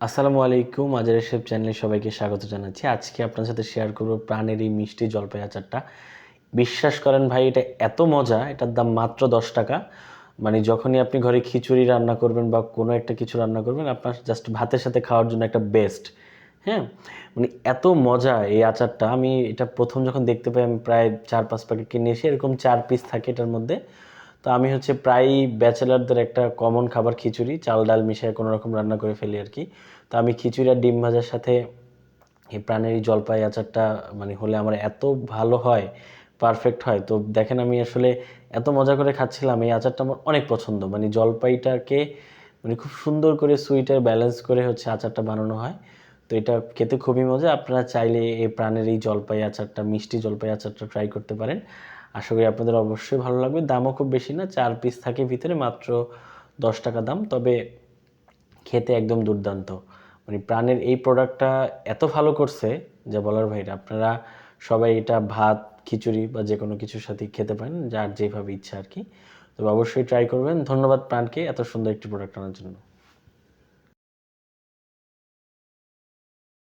আসসালামু আলাইকুম আজারের শেফ চ্যানেলে সবাইকে স্বাগত জানাচ্ছি। আজকে আপনার সাথে শেয়ার করব প্রাণের এই মিষ্টি জলপাই আচারটা। বিশ্বাস করেন ভাই, এটা এত মজা, এটার দাম মাত্র দশ টাকা। মানে যখনই আপনি ঘরে খিচুড়ি রান্না করবেন বা কোনো একটা কিছু রান্না করবেন, আপনার জাস্ট ভাতের সাথে খাওয়ার জন্য একটা বেস্ট হ্যাঁ? মানে এত মজা এই আচারটা। আমি এটা প্রথম যখন দেখতে পাই, আমি প্রায় চার পাঁচ প্যাকেট কিনে এসে এরকম চার পিস থাকে এটার মধ্যে। তো আমি হচ্ছে প্রায় ব্যাচেলারদের একটা কমন খাবার খিচুড়ি, চাল, ডাল মিশিয়ে কোনো রকম রান্না করে ফেলি আর কি। তো আমি খিচুড়ি আর ডিম ভাজার সাথে এই প্রাণের জলপাই আচারটা মানে হলে আমার এত ভালো হয় পারফেক্ট হয়। তো দেখেন আমি আসলে এত মজা করে খাচ্ছিলাম, এই আচারটা আমার অনেক পছন্দ। মানে জলপাইটাকে মানে খুব সুন্দর করে সুইটার ব্যালেন্স করে হচ্ছে আচারটা বানানো হয়। তো এটা খেতে খুবই মজা। আপনারা চাইলে এই প্রাণের এই জলপাই আচারটা, মিষ্টি জলপাই আচারটা ট্রাই করতে পারেন। আশা করি আপনাদের অবশ্যই ভালো লাগবে। দামও খুব বেশি না, চার পিস থাকে ভিতরে, মাত্র দশ টাকা দাম। তবে খেতে একদম দুর্দান্ত। মানে প্রাণের এই প্রোডাক্টটা এত ভালো করছে যা বলার ভাইরা আপনারা সবাই এটা ভাত, খিচুড়ি বা যে কোনো কিছুর সাথে খেতে পারেন, যার যেভাবে ইচ্ছা আর কি। তবে অবশ্যই ট্রাই করবেন। ধন্যবাদ প্রাণকে এত সুন্দর একটি প্রোডাক্ট আনার জন্য।